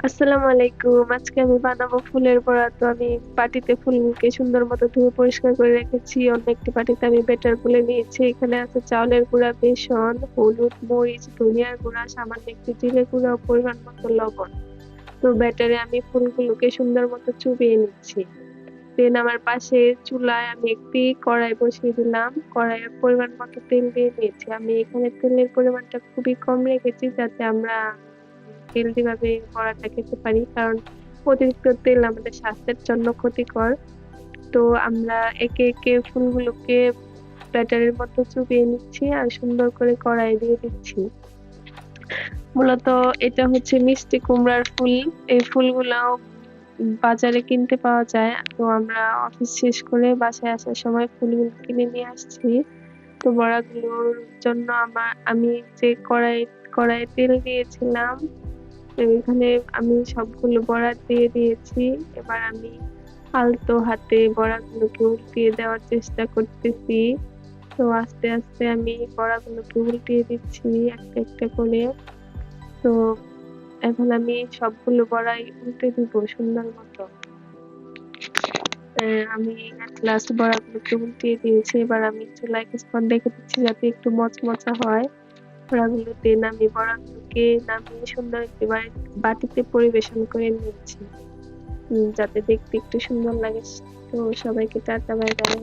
আসসালামু আলাইকুম। আজকে আমি বানাবো ফুলের বড়া। তো আমি বাটিতে ফুলকে সুন্দর মতো ধুয়ে পরিষ্কার করে রেখেছি। অন্য একটি বাটিতে আমি ব্যাটার গুলে নিয়েছি। এখানে আছে চাউলের গুঁড়া, বেসন, হলুদ, মরিচ, ধনিয়ার গুঁড়া, সামান্য একটু জিরে গুঁড়া পরিমাণ মতো লবণ। তো ব্যাটারে আমি ফুলগুলোকে সুন্দর মতো চুবিয়ে নিচ্ছি। দেন আমার পাশে চুলায় আমি একটি কড়াই বসিয়ে দিলাম। কড়াইয়ে পরিমাণ মতো তেল দিয়ে দিয়েছি। আমি এখানে তেলের পরিমাণটা খুবই কম রেখেছি যাতে আমরা হেলদি ভাবে বড়াটা খেতে পারি। কারণ অতিরিক্ত তেল আমাদের স্বাস্থ্যের জন্য ক্ষতিকর। তো আমরা একে, একে ফুলগুলোকে ব্যাটারের মধ্যে চুবিয়ে নিচ্ছি আর সুন্দর করে কড়াইয়ে দিয়ে দিচ্ছি। মূলত এটা হচ্ছে মিষ্টি কুমড়ার ফুল। এই ফুলগুলাও বাজারে কিনতে পাওয়া যায়। তো আমরা অফিস শেষ করে বাসায় আসার সময় ফুলগুলো কিনে নিয়ে আসছি। তো বড়াগুলোর জন্য আমার আমি যে কড়াই কড়াইয়ে তেল দিয়েছিলাম এখানে আমি সবগুলো বড়া দিয়ে দিয়েছি। এবার আমি আলতো হাতে বড়াগুলোকে উল্টিয়ে দেওয়ার চেষ্টা করতেছি। তো আস্তে, আস্তে আমি বড়াগুলোকে উল্টিয়ে দিচ্ছি একটা, একটা করে। তো এখন আমি সবগুলো বড়াই উল্টে দিব সুন্দর মতো। আমি লাস্ট বড়াগুলোকে উল্টিয়ে দিয়েছি। এবার আমি চুলায় কিছুক্ষণ রেখে দিচ্ছি যাতে একটু মচমচা হয়। বড়াগুলো নামিয়ে আমি বড়াগুলোকে নামিয়ে সুন্দর একটি বাটিতে পরিবেশন করে নিয়েছি। যাতে দেখতে একটু সুন্দর লাগে। তো সবাইকে টাটা, বাই বাই।